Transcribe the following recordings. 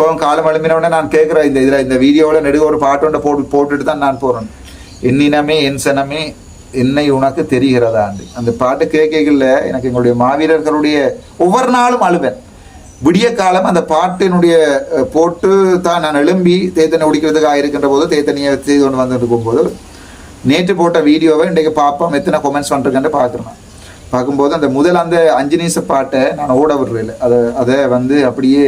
இப்போ காலம் எழுப்பினோடனே நான் கேட்குறேன் இந்த இதில் இந்த வீடியோவில் நெடுக ஒரு பாட்டு போட்டு போட்டுட்டு தான் நான் போகிறேன் என்னினமே என் சனமே என்னை உனக்கு தெரிகிறதாண்டு அந்த பாட்டு கேட்கல எனக்கு எங்களுடைய மாவீரர்களுடைய ஒவ்வொரு நாளும் அழுவேன் விடிய காலம் அந்த பாட்டினுடைய போட்டு தான் நான் எழும்பி தேத்தனை உடிக்கிறதுக்காக இருக்கின்ற போது தேத்தனையை செய்து கொண்டு வந்துட்டு போது நேற்று போட்ட வீடியோவை இன்றைக்கு பார்ப்போம் எத்தனை கொமெண்ட்ஸ் வந்துருக்கேன்னு பார்க்குறேன் பார்க்கும்போது அந்த முதல் அந்த அஞ்சு நிமிஷ பாட்டை நான் ஓட விடுறேன் அதை அதை வந்து அப்படியே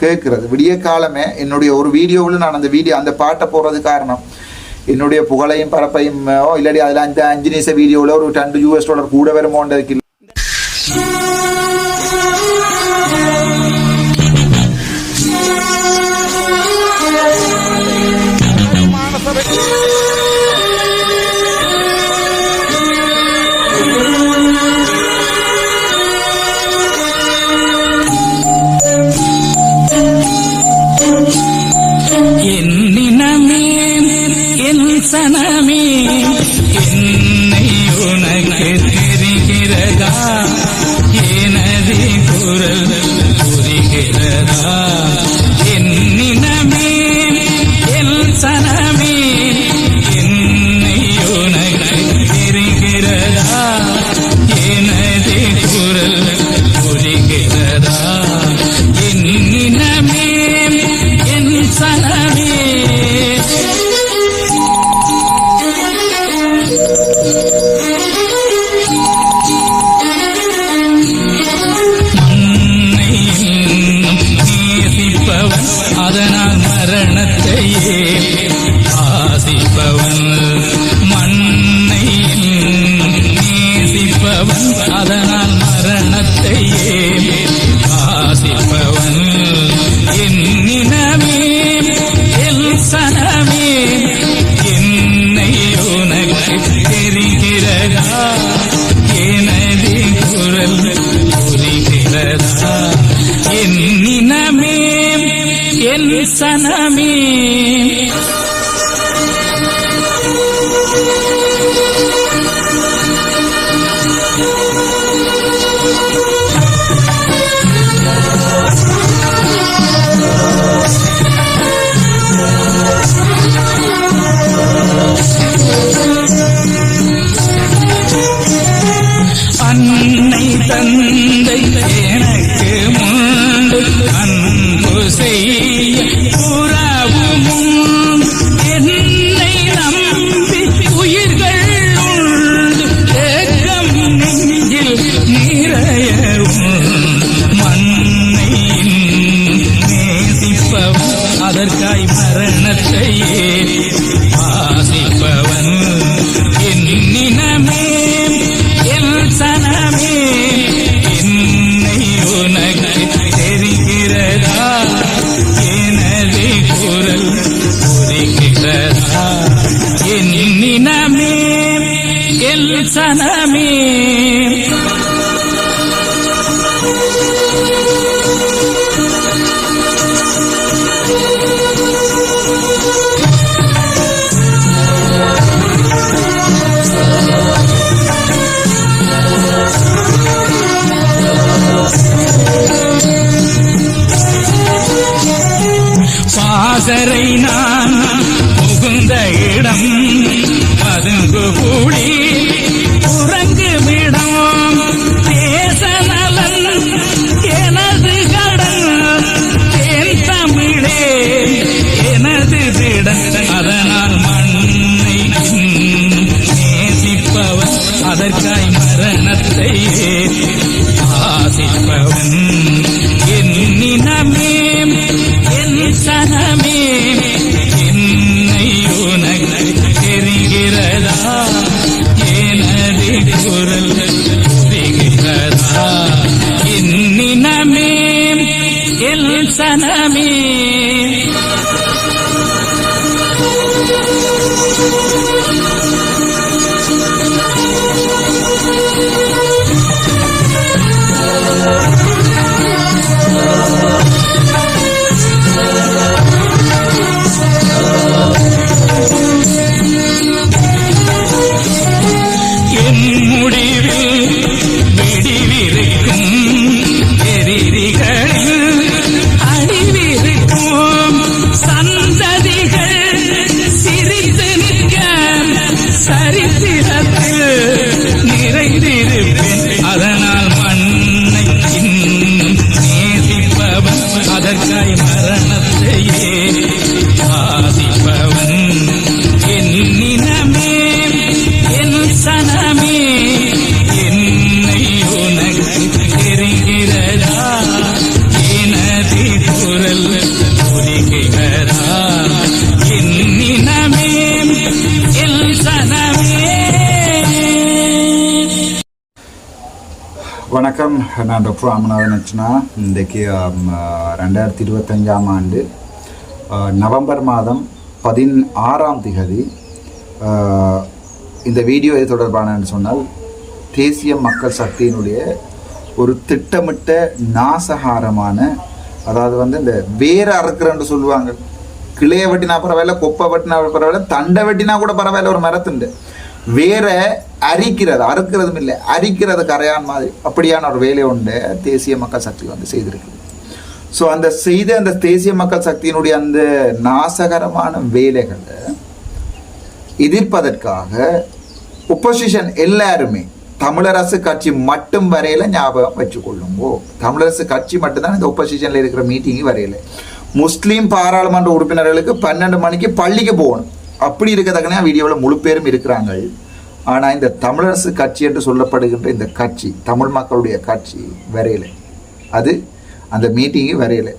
கேட்குறது கேட்கறது. விடிய காலமே என்னுடைய ஒரு வீடியோவில் நான் அந்த வீடியோ அந்த பாட்டை போடுறது காரணம் என்னுடைய புகழையும் பரப்பையும் இல்லாட்டி அதில் அந்த அஞ்சு நிமிஷ வீடியோவில் ஒரு ரெண்டு யூஎஸ் டாலர் கூட வருமோன்றதுக்கு சனமே அதற்காய் மரணத்தை ஆசிப்பவன் நான் டாக்டர் ராமநாதன் அர்ச்சனா இன்றைக்கு ரெண்டாயிரத்தி இருபத்தஞ்சாம் ஆண்டு நவம்பர் மாதம் பதினாறாம் திகதி இந்த வீடியோ எது தொடர்பானன்னு சொன்னால் தேசிய மக்கள் சக்தியினுடைய ஒரு திட்டமிட்ட நாசகாரமான அதாவது வந்து இந்த வேற அறுக்கிறன்னு சொல்லுவாங்க கிளைய வெட்டினா பரவாயில்ல கொப்பை வெட்டினா பரவாயில்ல தண்டை வெட்டினா கூட பரவாயில்ல ஒரு மரத்துண்டு வேற அரிக்கிறது அறுக்கிறதும் இல்லை. அரிக்கிறது கரையான் மாதிரி. அப்படியான ஒரு வேலை உண்டு. தேசிய மக்கள் சக்தி வந்து செய்திருக்கு ஸோ அந்த செய்த அந்த தேசிய மக்கள் சக்தியினுடைய அந்த நாசகரமான வேலைகளை எதிர்ப்பதற்காக ஒப்போசிஷன் எல்லாருமே தமிழரசு கட்சி மட்டும் வரையில ஞாபகம் வச்சுக்கொள்ளுங்கோ. தமிழரசு கட்சி மட்டும்தான் இந்த ஒப்போசிஷன்ல இருக்கிற மீட்டிங்கு வரையில. முஸ்லீம் பாராளுமன்ற உறுப்பினர்களுக்கு பன்னெண்டு மணிக்கு பள்ளிக்கு போகணும். அப்படி இருக்கத்தக்கன வீடியோவில் முழு பேரும் இருக்கிறாங்க. ஆனால் இந்த தமிழரசு கட்சி என்று சொல்லப்படுகின்ற இந்த கட்சி தமிழ் மக்களுடைய கட்சி வரையலை. அது அந்த மீட்டிங்கு வரையலை.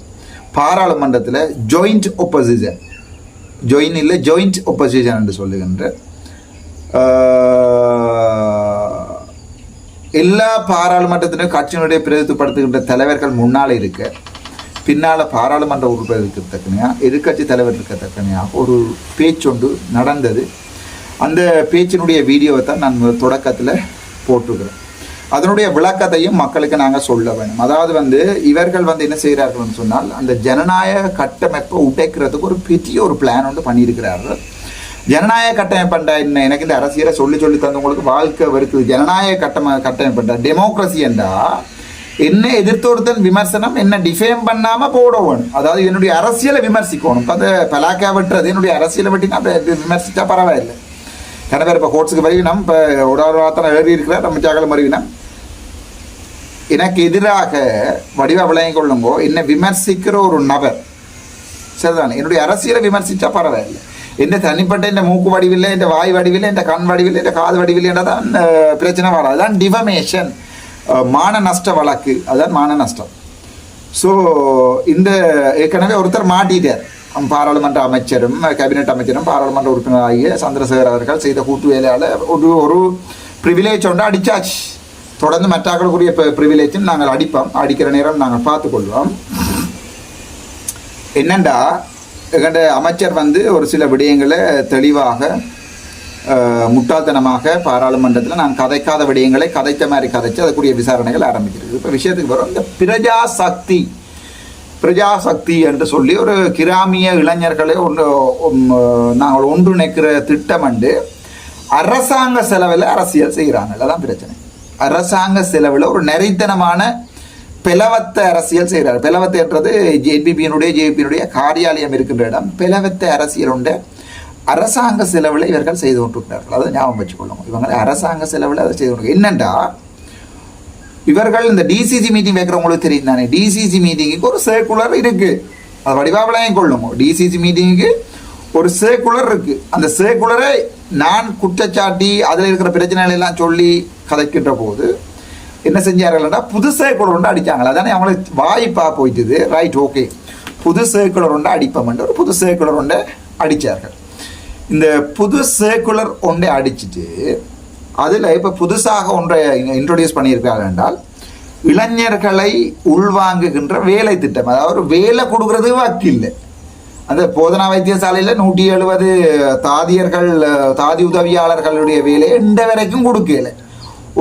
பாராளுமன்றத்தில் ஜாயிண்ட் ஒப்போசிஷன் ஜாயின் இல்லை ஜாயிண்ட் ஒப்போசிஷன் என்று சொல்லுகின்ற எல்லா பாராளுமன்றத்திலும் கட்சியினுடைய பிரதித்துவப்படுத்துகின்ற தலைவர்கள் முன்னால் இருக்க பின்னால் பாராளுமன்ற உறுப்பினர் இருக்கத்தக்கனையாக எதிர்க்கட்சி தலைவர் இருக்கத்தக்கனையாக ஒரு பேச்சொண்டு நடந்தது. அந்த பேச்சினுடைய வீடியோவை தான் நான் தொடக்கத்தில் போட்டுக்கிறேன் அதனுடைய விளக்கத்தையும் மக்களுக்கு நாங்கள் சொல்ல வேணும். அதாவது வந்து இவர்கள் வந்து என்ன செய்கிறார்கள்னு சொன்னால் அந்த ஜனநாயக கட்டமைப்பை உடைக்கிறதுக்கு ஒரு பெரிய ஒரு பிளான் வந்து பண்ணியிருக்கிறார்கள். ஜனநாயக கட்டமைப்பண்ட என்ன எனக்கு இந்த அரசியலை சொல்லி சொல்லி தந்தவங்களுக்கு வாழ்க்கை வருக்குது ஜனநாயக கட்டம கட்டமைப்பண்ட டெமோக்ரஸி என்றா என்ன எதிர்த்தொருத்தன் விமர்சனம் என்ன டிஃபைன் பண்ணாம போடணும் அதாவது என்னுடைய அரசியலை விமர்சிக்கணும். இப்போ அந்த பலாக்கா வெட்டுறது என்னுடைய அரசியலை வெட்டி நான் இப்ப பரவாயில்லை. கன பேர் இப்போ கோர்ட்ஸுக்கு வருவினம் இப்போ ஒரு ஒரு வார்த்தை எழுதி இருக்கிறார் நம்ம சாகலம் வருவினம் எனக்கு எதிராக வடிவ விளங்கி கொள்ளுங்கோ என்னை விமர்சிக்கிற ஒரு நபர். சரிதான்? என்னுடைய அரசியலை விமர்சித்தா பரவாயில்லை. எந்த தனிப்பட்ட இந்த மூக்கு வடிவில்லை இந்த வாய் வடிவில்லை இந்த கண் வடிவில்லை இந்த காது வடிவில்லை தான் அஹ், பிரச்சனை வராது அதுதான் டிஃபமேஷன் மான நஷ்ட வழக்கு. அதுதான் மான நஷ்டம். ஸோ இந்த ஏற்கனவே ஒருத்தர் மாட்டிட்டார். பாராளுமன்ற அமைச்சரும் கேபினெட் அமைச்சரும் பாராளுமன்ற உறுப்பினராகிய சந்திரசேகர் அவர்கள் செய்த கூட்டு வேலையால் ஒரு ஒரு ப்ரிவிலேஜ் ஒன்று அடிச்சாச்சு. தொடர்ந்து மற்றாக்களுக்குரிய ப்ரிவிலேஜும் நாங்கள் அடிப்போம். அடிக்கிற நேரம் நாங்கள் பார்த்துக்கொள்வோம். என்னண்டா? எங்கள்ட அமைச்சர் வந்து ஒரு சில விடயங்களை தெளிவாக முட்டாள்தனமாக பாராளுமன்றத்தில் நான் கதைக்காத விடயங்களை கதைத்த மாதிரி கதைச்சு அதுக்குரிய விசாரணைகள் ஆரம்பிக்கிறது. இப்போ விஷயத்துக்கு வரும். இந்த பிரஜா சக்தி பிரஜாசக்தி என்று சொல்லி ஒரு கிராமிய இளைஞர்களை ஒன்று நாங்கள் ஒன்றிணைக்கிற திட்டம் வந்து அரசாங்க செலவில் அரசியல் செய்கிறாங்க. அதான் பிரச்சனை. அரசாங்க செலவில் ஒரு நெறித்தனமான பிளவத்த அரசியல் செய்கிறார். பிளவத்தை என்றது ஜேபிபியினுடைய ஜேபியினுடைய காரியாலயம் இருக்கின்ற இடம். பிளவத்த அரசியல் உண்டு. அரசாங்க செலவில் இவர்கள் செய்து கொண்டிருக்கிறார்கள். அதை ஞாபகம் வச்சுக்கொள்ளும் இவங்க அரசாங்க செலவில் அதை செய்து கொண்டு என்னென்றா இவர்கள் இந்த டிசிசி மீட்டிங் வைக்கிறவங்களுக்கு தெரியும் தானே டிசிசி மீட்டிங்குக்கு ஒரு சர்க்குலர் இருக்கு. அது வடிவாவளையும் கொள்ளுங்க டிசிசி மீட்டிங்குக்கு ஒரு சர்க்குலர் இருக்கு. அந்த சர்க்குலரை நான் குற்றச்சாட்டி அதில் இருக்கிற பிரச்சனைகள் எல்லாம் சொல்லி கதைக்கின்ற போது என்ன செஞ்சார்கள்னா புது சர்க்குலர் ஒன்று அடிச்சாங்களா அதானே அவங்களுக்கு வாய்ப்பா போயிட்டுது. ரைட் ஓகே புது சர்க்குலர் ஒன்று அடிப்போம்ன்ற ஒரு புது சர்க்குலர் ஒன்றை அடித்தார்கள் இந்த புது சர்க்குலர் ஒன்றை அடிச்சிட்டு அதில் இப்போ புதுசாக ஒன்றை இன்ட்ரொடியூஸ் பண்ணியிருக்காங்க என்றால் இளைஞர்களை உள்வாங்குகின்ற வேலை திட்டம். அதாவது வேலை கொடுக்கறது வக்கில்லை அந்த போதனா வைத்தியசாலையில் நூற்றி எழுபது தாதியர்கள் தாதி உதவியாளர்களுடைய வேலையை இந்த வரைக்கும் கொடுக்கல.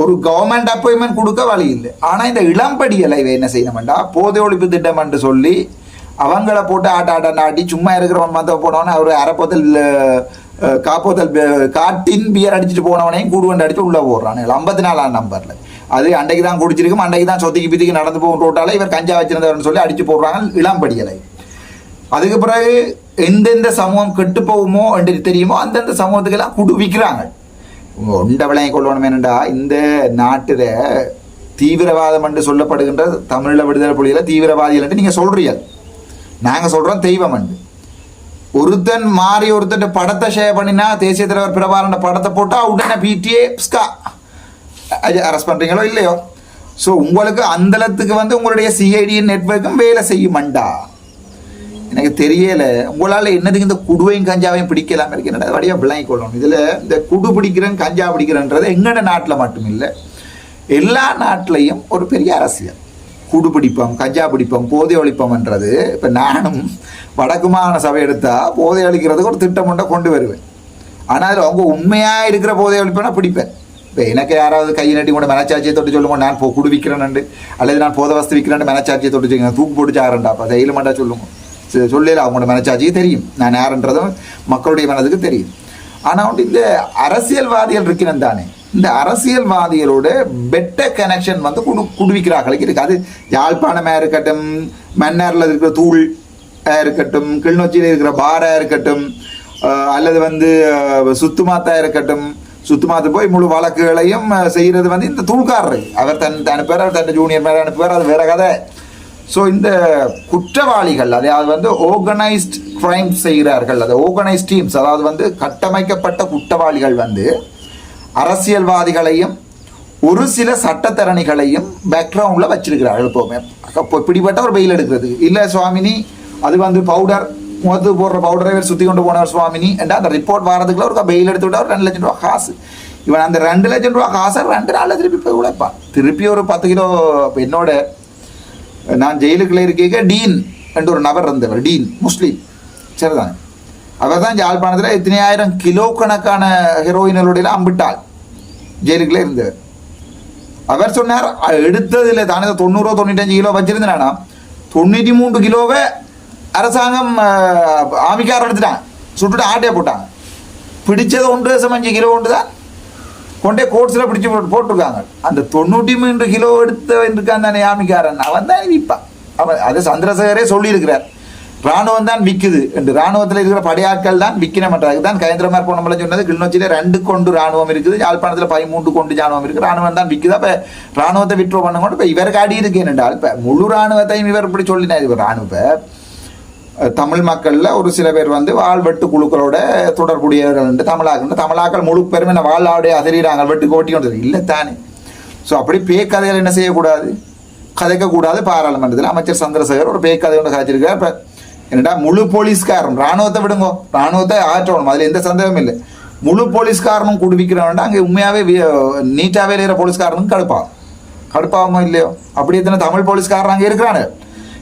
ஒரு கவர்மெண்ட் அப்பாயின்மெண்ட் கொடுக்க வழி இல்லை. ஆனால் இந்த இளம்படியலை இவை என்ன செய்யணும்டா போதை ஒழிப்பு திட்டம் என்று சொல்லி அவங்கள போட்டு ஆட்ட ஆட்ட ஆட்டி சும்மா இருக்கிறவன் மந்த போனவன அவர் அரைப்போத்தல் காப்போத்தல் பே- காட்டின் பியர் அடிச்சுட்டு போனவனையும் கூடுவண்டு அடிச்சு உள்ளே போடுறான். ஐம்பத்தி நாலாம் நம்பரில் அது அன்றைக்கு தான் குடிச்சிருக்கும் அன்றைக்கு தான் சொத்திக்கு பித்திக்கு நடந்து போகும் ரோட்டால இவர் கஞ்சா வச்சிருந்தவர்னு சொல்லி அடிச்சு போடுறாங்க இளம்படியலை அதுக்கு பிறகு எந்தெந்த சமூகம் கெட்டு போகுமோ என்று தெரியுமோ அந்தந்த சமூகத்துக்கெல்லாம் குடு விற்கிறாங்க. உண்ட ஒண்ட விளைய கொள்ளணும் என்னடா இந்த நாட்டில் தீவிரவாதம் என்று சொல்லப்படுகின்ற தமிழீழ விடுதலை புலிகளை தீவிரவாதிகள் என்று நீங்கள் சொல்கிறீர்கள் நாங்கள் சொல்கிறோம் தெய்வம் என்று. ஒருத்தன் மாறி ஒருத்தன் படத்தை ஷேர் பண்ணினா தேசிய தலைவர் பிரபாரண்ட படத்தை போட்டால் உடனே பிடிஏ ஸ்கா அரெஸ்ட் பண்ணுறீங்களோ இல்லையோ? ஸோ உங்களுக்கு அந்தளத்துக்கு வந்து உங்களுடைய சிஐடியின் நெட்வொர்க்கும் வேலை செய்யுமண்டா எனக்கு தெரியல. உங்களால் என்னதுக்கு இந்த குடுவையும் கஞ்சாவையும் பிடிக்கலாம் இருக்கிறது வழியாக விளங்கி கொள்ளணும். இதில் இந்த குடு பிடிக்கிறேன் கஞ்சா பிடிக்கிறேன்றது எங்கட நாட்டில் மட்டும் இல்லை எல்லா நாட்டிலையும் ஒரு பெரிய அரசியல். குடு பிடிப்போம் கஞ்சா பிடிப்போம் போதை ஒழிப்போம்ன்றது. இப்போ நானும் வடக்கு மாகாண சபை எடுத்தால் போதை அளிக்கிறதுக்கு ஒரு திட்டம் ஒன்றை கொண்டு வருவேன். ஆனால் அதில் அவங்க உண்மையாக இருக்கிற போதை ஒழிப்பேனா பிடிப்பேன். இப்போ எனக்கு யாராவது கையை நட்டி கொண்டு மனச்சாட்சியை தொட்டு சொல்லுங்க நான் போ குடு விற்கிறேன்னு அல்லது நான் போத வசதி விற்கிறேன்னு மனச்சாட்சியை தொட்டு சொல்லுங்க. தூக்கு போட்டு சாரண்டா அப்போ தைரியமாட்டா சொல்லுங்க. சரி, சொல்லல அவங்களோட மனச்சாட்சிக்கு தெரியும். நான் யாருன்றதும் மக்களுடைய மனதுக்கு தெரியும். ஆனால் வந்து இந்த அரசியல்வாதிகள் இருக்கிறேன் தானே. இந்த அரசியல்வாதிகளோட பெட்ட கனெக்ஷன் வந்து குடு குடுவிக்கிறார்களுக்கு இருக்கு அது யாழ்ப்பாணமாக இருக்கட்டும் மன்னாரில் இருக்கிற தூள் இருக்கட்டும் கிளிநொச்சியில் இருக்கிற பாரா இருக்கட்டும் அல்லது வந்து சுத்துமாத்தா இருக்கட்டும் சுத்துமாத்து போய் முழு வழக்குகளையும் செய்கிறது வந்து இந்த தூள்காரர். அவர் தன் அனுப்புவார் அவர் தன் ஜூனியர் மேலே அனுப்புவார் அது வேற கதை. ஸோ இந்த குற்றவாளிகள் அதாவது வந்து ஆர்கனைஸ்ட் கிரைம் செய்கிறார்கள் அது ஆர்கனைஸ்ட் டீம்ஸ் அதாவது வந்து கட்டமைக்கப்பட்ட குற்றவாளிகள் வந்து அரசியல்வாதிகளையும் ஒரு சில சட்டத்தரணிகளையும் பேக்ரவுண்டில் வச்சிருக்கிறார்கள் எப்போவுமே. இப்போ பிடிப்பட்ட ஒரு பெயில் எடுக்கிறது. இல்லை சுவாமினி அது வந்து பவுடர் முகத்துக்கு போடுற பவுடரை இவர் சுற்றி கொண்டு போனவர் சுவாமினி. என்ற அந்த ரிப்போர்ட் வரதுக்குள்ள ஒரு பெயில் எடுத்து விட்டா ஒரு ரெண்டு லட்சம் ரூபா காசு. இவன் அந்த ரெண்டு லட்சம் ரூபா காசை ரெண்டு நாளில் திருப்பி போய் உழைப்பான் திருப்பி ஒரு பத்து கிலோ என்னோட நான் ஜெயிலுக்குள்ளே இருக்க டீன் என்று ஒரு நபர் இருந்தவர் டீன் முஸ்லீம் சரிதானே? அவர் தான் யாழ்ப்பாணத்தில் எத்தனையாயிரம் கிலோ கணக்கான ஹெரோயின்களுடைய அம்பிட்டாள். ஜெயிலுக்குள்ளே இருந்தவர். அவர் சொன்னார் எடுத்ததில்லை தானே தொண்ணூறோ தொண்ணூற்றஞ்சு கிலோ வச்சிருந்தேனா தொண்ணூற்றி மூன்று கிலோவை அரசாங்கம் அஹ், எடுத்துட்டாங்க சுட்டுட்டு ஆட்டையை போட்டாங்க. பிடிச்சது ஒன்று தசம் அஞ்சு கிலோ ஒன்று தான். கொண்டே கோட்ஸில் பிடிச்சி போட்டு போட்டிருக்காங்க. அந்த தொண்ணூற்றி மூன்று கிலோ எடுத்தவன் இருக்கான் தானே ஆமிக்காரன். அவன் தான் விற்பான். அவன் அது சந்திரசேகரே சொல்லியிருக்கிறார். ராணுவம் தான் விற்குது என்று. ராணுவத்தில் இருக்கிற படையாட்கள் தான் விற்கின மாட்டாங்க தான் கயந்திரமார் போனமல்ல சொன்னது கிளிநொச்சியில ரெண்டு கொண்டு ராணுவம் இருக்குது யாழ்ப்பாணத்தில் பதிமூன்று கொண்டு ராணுவம் இருக்குது. ராணுவம் தான் விற்குது அப்போ ராணுவத்தை விட்ரோ கொண்டு இப்போ இவருக்கு அடி இருக்கு என்னென்றால் இப்போ முழு ராணுவத்தையும் இவர் இப்படி சொல்லினார். இவர் ராணுவ தமிழ் மக்களில் ஒரு சில பேர் வந்து வாழ்வெட்டு குழுக்களோட தொடர்புடையவர்கள் வந்து தமிழாக்கள் தமிழாக்கள் முழு பெருமை நான் வாழாவுடைய அதிரிறாங்க வெட்டு கோட்டி கொண்டு இல்லை தானே. ஸோ அப்படி பேக்கதைகள் என்ன செய்யக்கூடாது? கதைக்கக்கூடாது பாராளுமன்றத்தில். அமைச்சர் சந்திரசேகர் ஒரு பேய் கதை ஒன்று கதைச்சிருக்கார் இப்போ என்னடா முழு போலீஸ்காரன் ராணுவத்தை விடுங்கோ. ராணுவத்தை ஆற்றணும். அதில் எந்த சந்தேகமும் இல்லை. முழு போலீஸ்காரனும் குடிவிக்கிறவன்டா அங்கே உண்மையாகவே நீட்டாகவே இருக்கிற போலீஸ்காரனும் கடுப்பாகும். கடுப்பாகுமோ இல்லையோ? அப்படி எத்தனை தமிழ் போலீஸ்காரன் அங்கே இருக்கிறானு?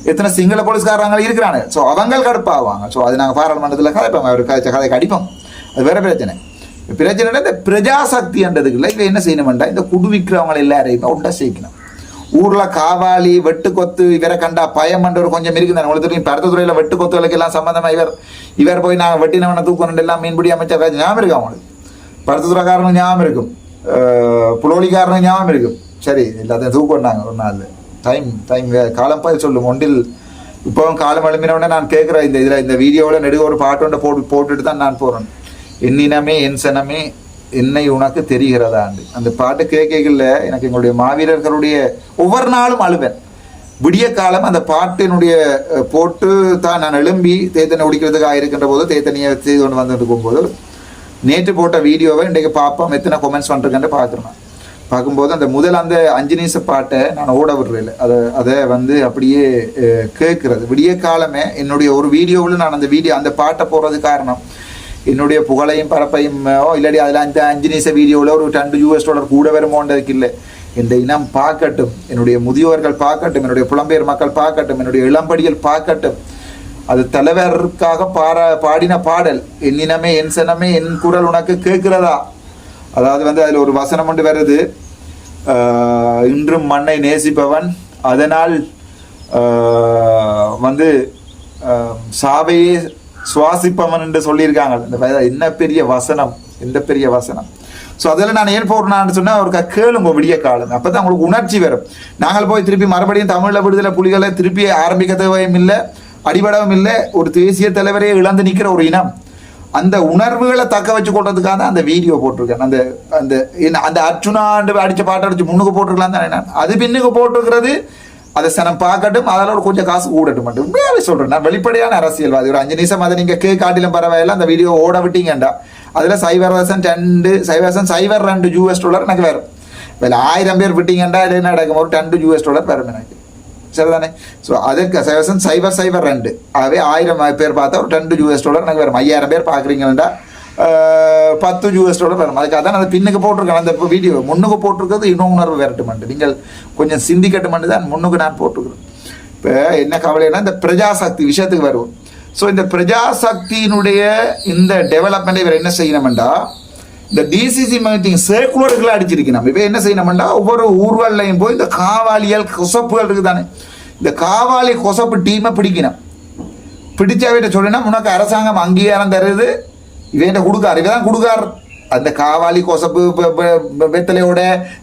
எத்தனை சிங்கள போலீஸ்காரங்க இருக்கிறானு ஸோ அவங்க கடுப்பாவாங்க. ஸோ அது நாங்கள் பாராளுமன்றத்தில் கதைப்போம் அவர் கதை கதை கடிப்போம். அது வேற பிரச்சனை. பிரச்சனை இந்த பிரஜாசக்தின்றதுக்கு இல்லை இவன் என்ன செய்யணும்டா? இந்த குடுவிக்கிறவங்க எல்லாரையும் ஒன்றா சேர்க்கணும். ஊரில் காவாலி வெட்டு கொத்து இவரை கண்டா பயம் ஒரு கொஞ்சம் இருக்குது உங்களுக்கு தெரியும் பருத்த துறையில் வெட்டு கொத்துகளுக்கு எல்லாம் சம்மந்தமாக இவர் இவர் போய் நான் வெட்டினவனை தூக்கணும் எல்லாம் மீன்பிடி அமைச்சர் ஞாபகம் இருக்கு அவங்களுக்கு பருத்தத்துறைக்காரனும் ஞாபகம் இருக்கும். புலோலிக்காரனும் ஞாபகம் இருக்கும். சரி எல்லாத்தையும் தூக்கினாங்க ஒரு நாள் டைம் டைம் காலம் பதில் சொல்லும். ஒன்றில் இப்போவும் காலம் எழுப்பினவுடனே நான் கேட்குறேன் இந்த இதில் இந்த வீடியோவில் நெடுக ஒரு பாட்டு ஒன்று போட்டு போட்டுட்டு தான் நான் போகிறேன் என்னினமே என் சனமே என்னை உனக்கு தெரிகிறதாண்டு அந்த பாட்டு கேட்கல எனக்கு எங்களுடைய மாவீரர்களுடைய ஒவ்வொரு நாளும் அழுவேன். விடிய காலம் அந்த பாட்டினுடைய போட்டு தான் நான் எழும்பி தேத்தனை உடிக்கிறதுக்காக இருக்கின்ற போது தேத்தனையை செய்து கொண்டு வந்துட்டு இருக்கும்போது நேற்று போட்ட வீடியோவை இன்றைக்கு பார்ப்போம். எத்தனை கொமெண்ட்ஸ் பண்ணுறேன்னு பார்க்குறேன் பார்க்கும்போது அந்த முதல் அந்த அஞ்சு நிமிஷ பாட்டை நான் ஓட விடுறேன் அதை அதை வந்து அப்படியே கேட்குறது கேட்கறது. விடிய காலமே என்னுடைய ஒரு வீடியோவில் நான் அந்த வீடியோ அந்த பாட்டை போடுறது காரணம் என்னுடைய புகழையும் பரப்பையும் ஓ இல்லாடி அதில் அந்த அஞ்சு நிமிஷ வீடியோவில் ஒரு ரெண்டு யூஎஸ் டாலர் கூட வருமோன்றதுக்கு இல்லை. இந்த இனம் பார்க்கட்டும். என்னுடைய முதியோர்கள் பார்க்கட்டும். என்னுடைய புலம்பெயர் மக்கள் பார்க்கட்டும். என்னுடைய இளம்படிகள் பார்க்கட்டும். அது தலைவருக்காக பாட பாடின பாடல். என் இனமே என் சனமே என் குரல் உனக்கு கேட்கிறதா? அதாவது வந்து அதில் ஒரு வசனம் ஒன்று வருது. இன்றும் மண்ணை நேசிப்பவன் அதனால் வந்து சாவையே சுவாசிப்பவன் என்று சொல்லியிருக்காங்க. இந்த என்ன பெரிய வசனம் எந்த பெரிய வசனம். ஸோ அதில் நான் ஏன் போடுறேன்னு சொன்னால் அவருக்கு கேளுங்க விடிய காலம் அப்போ தான் உங்களுக்கு உணர்ச்சி வரும். நாங்கள் போய் திருப்பி மறுபடியும் தமிழில் விடுதலை புலிகளை திருப்பி ஆரம்பிக்க தேவையும் இல்லை அடிபடவும் இல்லை ஒரு தேசிய தலைவரே இழந்து நிற்கிற ஒரு இனம். அந்த உணர்வுகளை தக்க வச்சு கொள்றதுக்காக தான் அந்த வீடியோ போட்டிருக்கேன். அந்த அந்த அந்த அர்ஜுனாண்டு அடிச்ச பாட்டை அடிச்சு முன்னுக்கு போட்டிருக்கலாம் தான் நான் அது பின்னுக்கு போட்டிருக்கிறது அதை சனம் பார்க்கட்டும் அதில் கொஞ்சம் காசு கூடட்டும் மட்டும். உண்மையாவே சொல்றேன் நான் வெளிப்படையான அரசியல்வாதி. ஒரு அஞ்சு நிமிஷம் அதை நீங்க கே காட்டிலும் பரவாயில்ல அந்த வீடியோ ஓட விட்டீங்கண்டா. அதுல சைபர் வருஷன் ரெண்டு சைவரசன் சைவர் சைபர் ரெண்டு யூஎஸ் டாலர் எனக்கு வரும் வேலை ஆயிரம் பேர் விட்டீங்கண்டா இது என்ன நடக்கும்? ஒரு ரெண்டு யூஎஸ் டாலர் வரும் எனக்கு. சரிதானே ஸோ அதுக்கு சைவசன் சைபர் சைபர் ரெண்டு. ஆகவே ஆயிரம் பேர் பார்த்தா ஒரு ரெண்டு யூஎஸ் டாலர் எனக்கு வரும். ஐயாயிரம் பேர் பார்க்குறீங்கன்னா பத்து யூஎஸ் டாலர் வரும். அதுக்காக தான் அந்த பின்னுக்கு போட்டிருக்கேன். அந்த வீடியோ முன்னுக்கு போட்டிருக்கிறது இன்னும் உணர்வு விரட்டுமெண்டு. நீங்கள் கொஞ்சம் சிந்திக்கட்டுமெண்டு தான் முன்னுக்கு நான் போட்டிருக்கிறேன். இப்போ என்ன கவலைன்னா இந்த பிரஜாசக்தி விஷயத்துக்கு வருவோம். ஸோ இந்த பிரஜாசக்தியினுடைய இந்த டெவலப்மெண்ட்டை இவர் என்ன செய்யணுமெண்டா இந்த டிசிசி மீட்டிங் சர்க்குலர்களை அடிச்சிருக்கணும். இப்போ என்ன செய்யணும்டா? ஒவ்வொரு ஊர்வலையும் போய் இந்த காவாலியல் கொசப்புகள் இருக்குது தானே இந்த காவாலி கொசப்பு டீமை பிடிக்கணும். பிடிச்சவர்கிட்ட சொல்லினா உனக்கு அரசாங்கம் அங்கீகாரம் தருது. இவன்ட்ட கொடுக்காரு. இவன் தான் கொடுக்காரு. அந்த காவாலி கொசப்பு வெத்தலையோட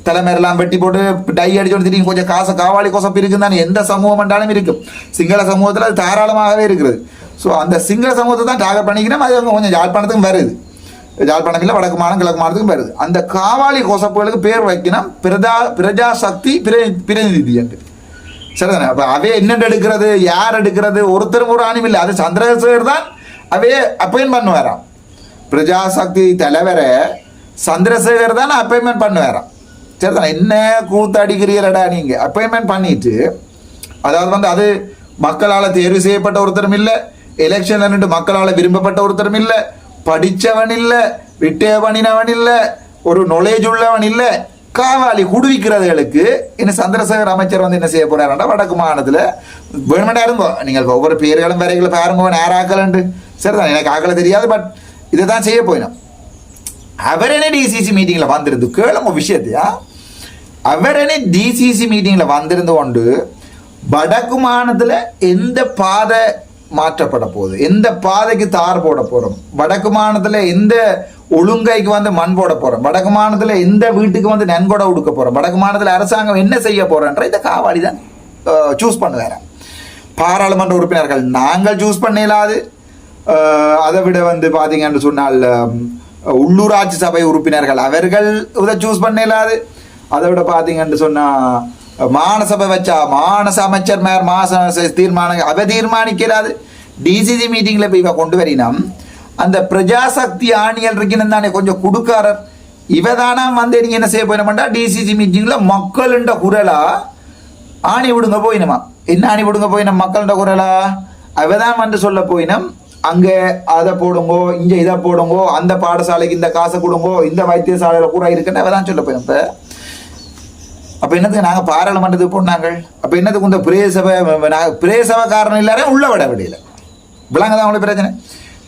தலைமையெல்லாம் வெட்டி போட்டு டை அடிச்சோடு திடீர்னு கொஞ்சம் காசு காவாலி கொசப்பு இருக்குன்னு எந்த சமூகம் என்றாலும் இருக்கும். சிங்கள சமூகத்தில் அது தாராளமாகவே இருக்கிறது. ஸோ அந்த சிங்கள சமூகத்தை தான் டார்கெட் பண்ணிக்கிறோம் அது அவங்க கொஞ்சம் யாழ்ப்பாணத்துக்கும் வருது. யாழ்ப்பாணம் இல்லை வடக்கு மாநிலம் கிழக்கு மாநிலத்துக்கும் வருது. அந்த காவாலி கொசப்புகளுக்கு பேர் வைக்கணும். பிரஜா பிரஜா சக்தி பிரதிநிதி என்று. சரிதானே? அப்போ அவே என்னென்று எடுக்கிறது? யார் எடுக்கிறது? ஒருத்தரும் ஒரு ஆணியும் இல்லை. அது சந்திரசேகர் தான். அவே அப்பாயின் பண்ணுவாராம். பிரஜாசக்தி தலைவரை சந்திரசேகர் தான் அப்பாயின்மெண்ட் பண்ணுவாராம். சரிதானே? என்ன கூத்தடிக்கிறீரடா நீங்கள் அப்பாயின்மெண்ட் பண்ணிட்டு அதாவது வந்து அது மக்களால் தேர்வு செய்யப்பட்ட ஒருத்தரும் இல்லை. எலெக்ஷன்ல நின்று மக்களால் விரும்பப்பட்ட ஒருத்தரும் இல்லை. படித்தவன் இல்லை விட்டே பண்ணினவன் இல்லை ஒரு knowledge உள்ளவன் இல்லை காவாலி குடுவிக்கிறதுகளுக்கு இன்னும் சந்திரசேகர் அமைச்சர் வந்து என்ன செய்ய போறாருன்னா வடக்கு மாநிலத்தில் வேணுமெண்டா இருங்கோ. நீங்கள் ஒவ்வொரு பேர்களும் வரைகளை பாருங்க நேராக்கலண்டு சரிதான் எனக்கு ஆக்கல தெரியாது பட் இதை தான் செய்ய போயினோம். அவரனே டிசிசி மீட்டிங்கில் வந்திருந்து கேளுங்க விஷயத்தையா அவரனே டிசிசி மீட்டிங்கில் வந்திருந்து கொண்டு வடக்கு மாநிலத்தில் எந்த பாதை மாற்றப்பட போகுது. எந்த பாதைக்கு தார் போட போகிறோம் வடக்கு மாநிலத்தில் எந்த ஒழுங்கைக்கு வந்து மண் போட போகிறோம் வடக்கு மாநிலத்தில் எந்த வீட்டுக்கு வந்து நன்கொடை கொடுக்க போகிறோம் வடக்கு மாநிலத்தில் அரசாங்கம் என்ன செய்ய போகிறோன்ற இந்த காவாடி தான் சூஸ் பண்ணுவார் பாராளுமன்ற உறுப்பினர்கள் நாங்கள் சூஸ் பண்ணலாது அதை விட வந்து பார்த்தீங்கன்னு சொன்னால் உள்ளூராட்சி சபை உறுப்பினர்கள் அவர்கள் இதை சூஸ் பண்ணலாது அதை விட பார்த்தீங்கன்னு சொன்னால் மானசபை வச்சா மானச அமைச்சர் மேர் மாச தீர்மானம் அவ தீர்மானிக்கிறாது டிசிசி மீட்டிங்கில் போய் இவ கொண்டு வரினம். அந்த பிரஜாசக்தி ஆணியல் இருக்கணும் தானே கொஞ்சம் கொடுக்காரர். இவ தானா வந்து நீங்கள் என்ன செய்ய போயினோம்டா? டிசிசி மீட்டிங்கில் மக்களுண்ட குரலா ஆணி விடுங்க போயினமா? என்ன ஆணி விடுங்க போயினம் மக்கள்கிட்ட குரலா? அவதான் வந்து சொல்ல போயினம். அங்கே அதை போடுங்கோ இங்கே இதை போடுங்கோ அந்த பாடசாலைக்கு இந்த காசை கொடுங்கோ இந்த வைத்தியசாலையில் கூட இருக்குன்னு அவதான் சொல்ல போயினோம் இப்போ. அப்ப என்னது நாங்க பாராளுமன்றத்துக்கு போனாங்க அப்ப என்னதுக்கு இந்த பிரேசபை பிரேசபை காரணம் எல்லாரும் உள்ள விட விடையில விளங்குதான் அவங்களுக்கு பிரச்சனை?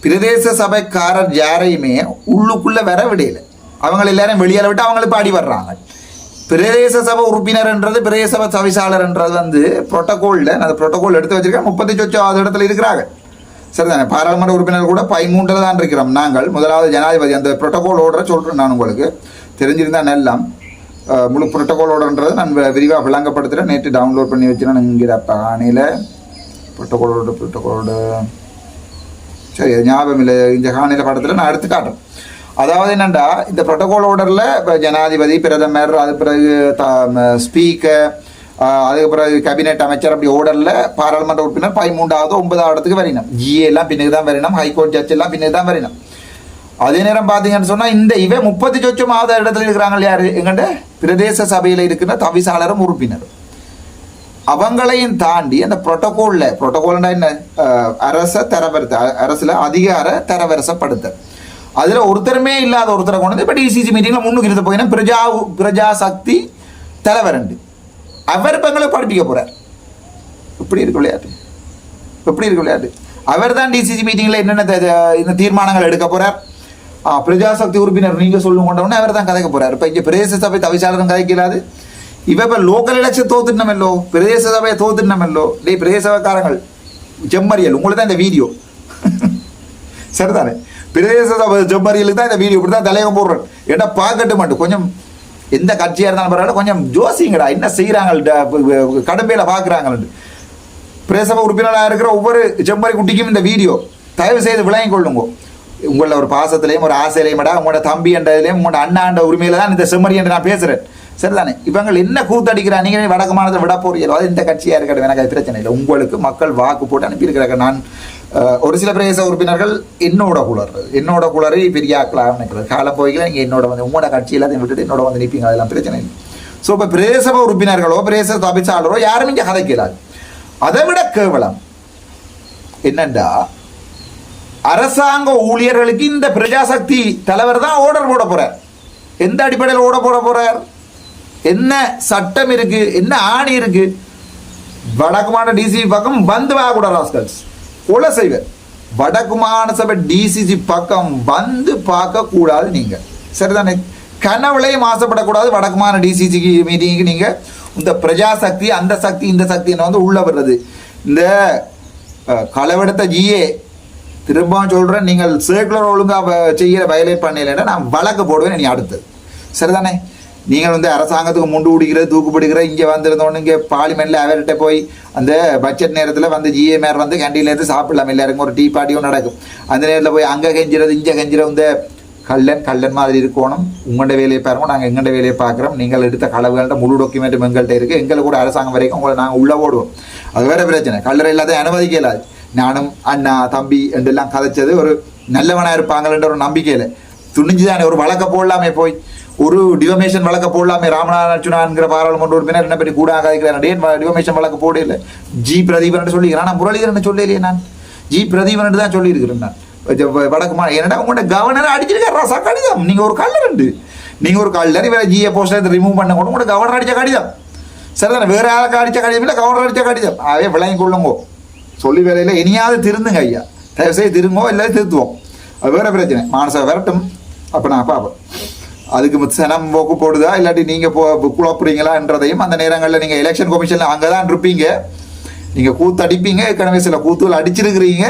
பிரதேச சபைக்காரர் யாரையுமே உள்ளுக்குள்ள வர விடையில அவங்க எல்லாரும் வெளியால விட்டு அவங்களுக்கு பாடி வர்றாங்க. பிரதேச சபை உறுப்பினர்ன்றது பிரதேச சபை தவிசாளர்ன்றது வந்து புரோட்டோகோலில் அந்த புரோட்டோகோல் எடுத்து வச்சிருக்கேன் முப்பத்தி சொச்சாவது இடத்துல இருக்கிறாங்க. சரிதானே? பாராளுமன்ற உறுப்பினர் கூட பதிமூன்றில் தான் இருக்கிறோம். நாங்கள் முதலாவது ஜனாதிபதி அந்த புரோட்டோகோல் ஓடுற சொல்கிறேன் நான் உங்களுக்கு. தெரிஞ்சிருந்தா நெல்லாம். முழு புரோட்டோகாலோடன்றது நான் விரிவாக விளங்கப்படுத்துகிறேன் நேற்று டவுன்லோட் பண்ணி வச்சுருந்தேன் இங்கே பாணியில் புரோட்டோகாலோட புரோட்டோகாலோட சரி ஞாபகம் இல்லை. இந்த காணியில் படத்தில் நான் எடுத்து காட்டுறேன். அதாவது என்னண்டா இந்த புரோட்டோகால் ஆர்டரில் இப்போ ஜனாதிபதி பிரதமர் அது பிறகு ஸ்பீக்கர் அதுக்கு பிறகு கேபினெட் அமைச்சர் அப்படி ஓர்டரில் பாராளுமன்ற உறுப்பினர் பதிமூன்றாவது ஒன்பதாவது இடத்துக்கு வரணும். ஜிஏ எல்லாம் பின்னுக்கு தான் வரணும். ஹைகோர்ட் ஜட்ஜ் எல்லாம் பின்னுக்கு தான் வரணும். அதே நேரம் பார்த்தீங்கன்னு சொன்னால் இந்த இவன் முப்பத்தி சொச்சமாவது இடத்துல இருக்கிறாங்க யார்? எங்கண்ட? பிரதேச சபையில் இருக்கிற தவிசாளரும் உறுப்பினரும். அவங்களையும் தாண்டி அந்த புரோட்டோகோலில் புரோட்டோகோல்னா என்ன? அரச தரவரச அரசில் அதிகார தரவரசப்படுத்த அதில் ஒருத்தருமே இல்லாத ஒருத்தரை கொண்டு வந்து இப்போ டிசிசி மீட்டிங்கில் முன்னுக்கு இருந்த போயினா பிரஜா பிரஜா சக்தி தலைவரண்டு அவர் இப்போ எங்களை படிப்பிக்க போகிறார் இப்படி இருக்கு விளையாட்டு. இப்படி இருக்கு விளையாட்டு. அவர் தான் டிசிசி மீட்டிங்கில் என்னென்ன இந்த தீர்மானங்கள் எடுக்க போகிறார் பிரஜாசக்தி உறுப்பினர் நீங்க சொல்லுங்க கொண்டவனே அவர் தான் கதைக்க போறாரு. இப்ப இங்க பிரதேச சபை தவிசாளரும் கதைக்கலாது இவ இப்ப லோக்கல் எலெக்ஷன் தோத்துட்டமல்லோ பிரதேச சபையை தோத்துட்டமல்லோ இல்லை பிரதேச சபைக்காரங்கள் செம்மறியல் உங்களுக்கு தான் இந்த வீடியோ. சரிதானே? பிரதேச சபை செம்மறியலுக்கு தான் இந்த வீடியோ இப்படி தான் தலையம் போடுறேன் ஏன்னா பார்க்கட்டு மட்டும் கொஞ்சம் எந்த கட்சியாக இருந்தாலும் பரவாயில்ல கொஞ்சம் ஜோசிங்கடா. என்ன செய்கிறாங்க கடம்பையில் பார்க்குறாங்கன்னு பிரேசப உறுப்பினராக இருக்கிற ஒவ்வொரு செம்மறி குட்டிக்கும் இந்த வீடியோ. தயவு செய்து விளங்கிக் கொள்ளுங்க உங்கள ஒரு பாசத்திலையும் ஒரு ஆசையிலையும்டா உங்களோட தம்பி என்றதுலையும் உங்களோட அண்ணாண்ட உரிமையில தான் இந்த செம்மறி என்று நான் பேசுறேன். சரிதானே? இவங்க என்ன கூத்தடிக்கிறா நீங்க வடக்கு மாநிலத்தை விட போறீங்களோ? அது இந்த கட்சியாக இருக்கட்டும் எனக்கு அது பிரச்சனை இல்லை. உங்களுக்கு மக்கள் வாக்கு போட்டு அனுப்பியிருக்கிறாங்க. நான் ஒரு சில பிரதேச உறுப்பினர்கள் என்னோட குளர் என்னோட குளரை பெரிய ஆக்கலாம் நினைக்கிறது காலம் போய்க்கல நீங்கள் என்னோட வந்து உங்களோட கட்சி எல்லாத்தையும் விட்டுட்டு என்னோட வந்து நிற்பீங்க அதெல்லாம் பிரச்சனை இல்லை. ஸோ இப்போ பிரதேச உறுப்பினர்களோ பிரதேச தபிச்சாளரோ யாரும் இங்கே கதைக்கிறார் அதை விட கேவலம் என்னண்டா அரசாங்க ஊழியர்களுக்கு இந்த பிரஜாசக்தி தலைவர் தான் ஓர்டர் போட போறார். எந்த அடிப்படையில் ஓட போட போறார்? என்ன சட்டம் இருக்கு? என்ன ஆணி இருக்கு? வடக்குமான டிசிசி பக்கம் வந்து வாங்கக்கூடாது ராஸ்கல்ஸ். கொலை செய்வர். வடக்குமான சபை டிசிசி பக்கம் வந்து பார்க்க கூடாது நீங்க. சரிதானே? கனவுலையும் ஆசைப்படக்கூடாது வடக்குமான டிசிசிக்கு மீட்டிங்க்கு நீங்க இந்த பிரஜாசக்தி அந்த சக்தி இந்த சக்தி வந்து உள்ள வர்றது. இந்த களவெடுத்த ஜிஏ திரும்பவும் சொல்கிறேன் நீங்கள் சர்க்குலர் ஒழுங்காக செய்கிற செய்ய வயலேட் பண்ணலைன்னா நான் வழக்கு போடுவேன் நீ அடுத்து. சரிதானே? நீங்கள் வந்து அரசாங்கத்துக்கு முண்டு பிடிக்கிற தூக்கு பிடிக்கிற இங்கே வந்திருந்தோன்னு இங்கே பார்லிமெண்ட்டில் அவர்கிட்ட போய் அந்த பட்ஜெட் நேரத்தில் வந்து ஜிஎம்ஆர் வந்து கண்டியிலேருந்து சாப்பிடலாம் எல்லாருக்கும் ஒரு டீ பார்ட்டியும் நடக்கும். அந்த நேரத்தில் போய் அங்கே கெஞ்சிறது இங்கே கெஞ்சிறது இந்த கள்ளன் கள்ளன் மாதிரி இருக்கணும். உங்கள்கிட்ட வேலையை பாருங்க நாங்கள் எங்கள்ட வேலையை பார்க்குறோம் நீங்கள் எடுத்த களவுகள்ட்ட முழு டாக்குமெண்ட்டும் எங்கள்கிட்ட இருக்குது எங்களை கூட அரசாங்கம் வரைக்கும் உங்களை நாங்கள் உள்ளே ஓடுவோம் அது வேறு பிரச்சனை. கல்லறை இல்லாத அனுமதிக்க இயலாது நானும் அண்ணா தம்பி என்றெல்லாம் கதைச்சது ஒரு நல்லவனாக இருப்பாங்கன்ற ஒரு நம்பிக்கையில். துணிஞ்சுதானே ஒரு வழக்க போடலாமே போய். ஒரு டிவமேஷன் வழக்க போடலாமே ராமநாதன் அர்ச்சுனாங்கிற பாராளுமன்ற உறுப்பினர் என்ன பண்ணி கூட கதைக்கிறார் ஏன் டிவமேஷன் வழக்க போடல ஜி பிரதீபன் சொல்லிக்கிறேன் நான் முரளிதரன் சொல்லலையே நான். ஜி பிரதீபன் தான் சொல்லியிருக்கிறேன் நான். வடக்குமா என்னடா உங்களோட கவர்னர் அடிச்சிருக்காரு ராசா கடிதம்? நீங்கள் ஒரு கல்லர் நீங்கள் ஒரு கல்லர் வேறு ஜிஏ போஸ்டர் ரிமூவ் பண்ண கூட உங்களோட கவர்னர் அடித்த கடிதம். சரிதானே? வேற யாருக்கு அடிச்ச கடிதம் இல்லை கவர்னர் அடித்த கடிதம். அதே விளங்கி கொள்ளுங்கோ. சொல்லி வேலையில் இனியாவது திருந்துங்க ஐயா. தயவுசெய்து திருங்கோ இல்லை திருத்துவோம். அது வேற பிரச்சனை. மானசா விரட்டும். அப்போ நான் பார்ப்பேன் அதுக்கு சனம் போக்கு போடுதா? இல்லாட்டி நீங்கள் போ குழப்புறீங்களான்றதையும் அந்த நேரங்களில் நீங்கள் எலெக்ஷன் கமிஷனில் அங்கே தான் இருப்பீங்க. நீங்கள் கூத்து அடிப்பீங்க ஏற்கனவே சில கூத்துகள் அடிச்சிருக்கிறீங்க.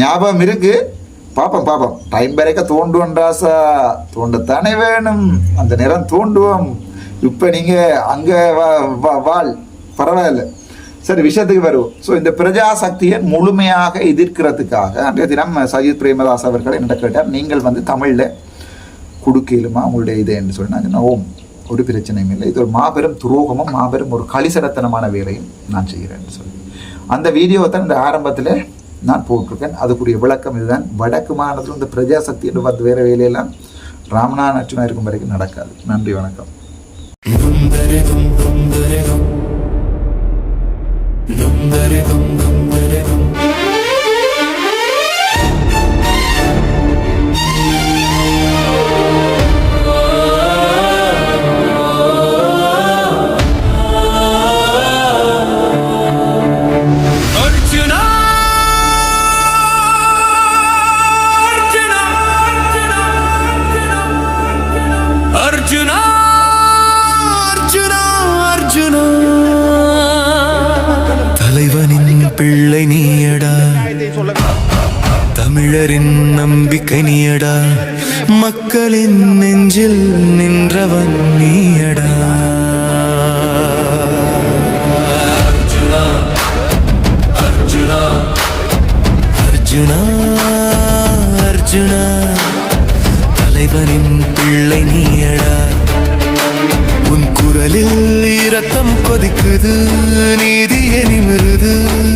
ஞாபகம் இருக்கு. பார்ப்போம் பார்ப்போம். டைம் வரைக்க தோண்டுவோம் ராசா. தோண்டத்தானே வேணும். அந்த நேரம் தோண்டுவோம். இப்போ நீங்கள் அங்கே வா வாழ் பரவாயில்ல. சரி விஷயத்துக்கு வருவோம் ஸோ இந்த பிரஜாசக்தியை முழுமையாக எதிர்க்கிறதுக்காக அன்றைய தினம் சஜித் பிரேமதாஸ் அவர்கள் என்ன கேட்டார் நீங்கள் வந்து தமிழில் கொடுக்கலுமா உங்களுடைய இது என்று சொன்னாங்க ஓம் ஒரு பிரச்சனையும் இல்லை இது ஒரு மாபெரும் துரோகமும் மாபெரும் ஒரு களிசடத்தனமான வேலையும் நான் செய்கிறேன்னு சொல்லி அந்த வீடியோவை தான் இந்த ஆரம்பத்தில் நான் போட்டிருக்கேன் அதுக்குரிய விளக்கம் இதுதான் வடக்கு மாநிலத்தில் இந்த பிரஜாசக்தி என்று பார்த்து வேறு வேலையெல்லாம் ராமநாதன் அர்ச்சுனா இருக்கும் வரைக்கும் நடக்காது நன்றி வணக்கம் அர்ஜுனா தமிழரின் நம்பிக்கை நீயடா. மக்களின் நெஞ்சில் நின்றவன் நீயடா. அர்ஜுனா அர்ஜுனா. தலைவனின் பிள்ளை நீயடா. உன் குரலில் இரத்தம் கொதிக்குது நீதிய நிமிருது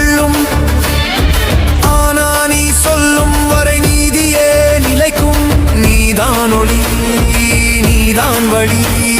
நீதான் ஒளி நீதான் வழி.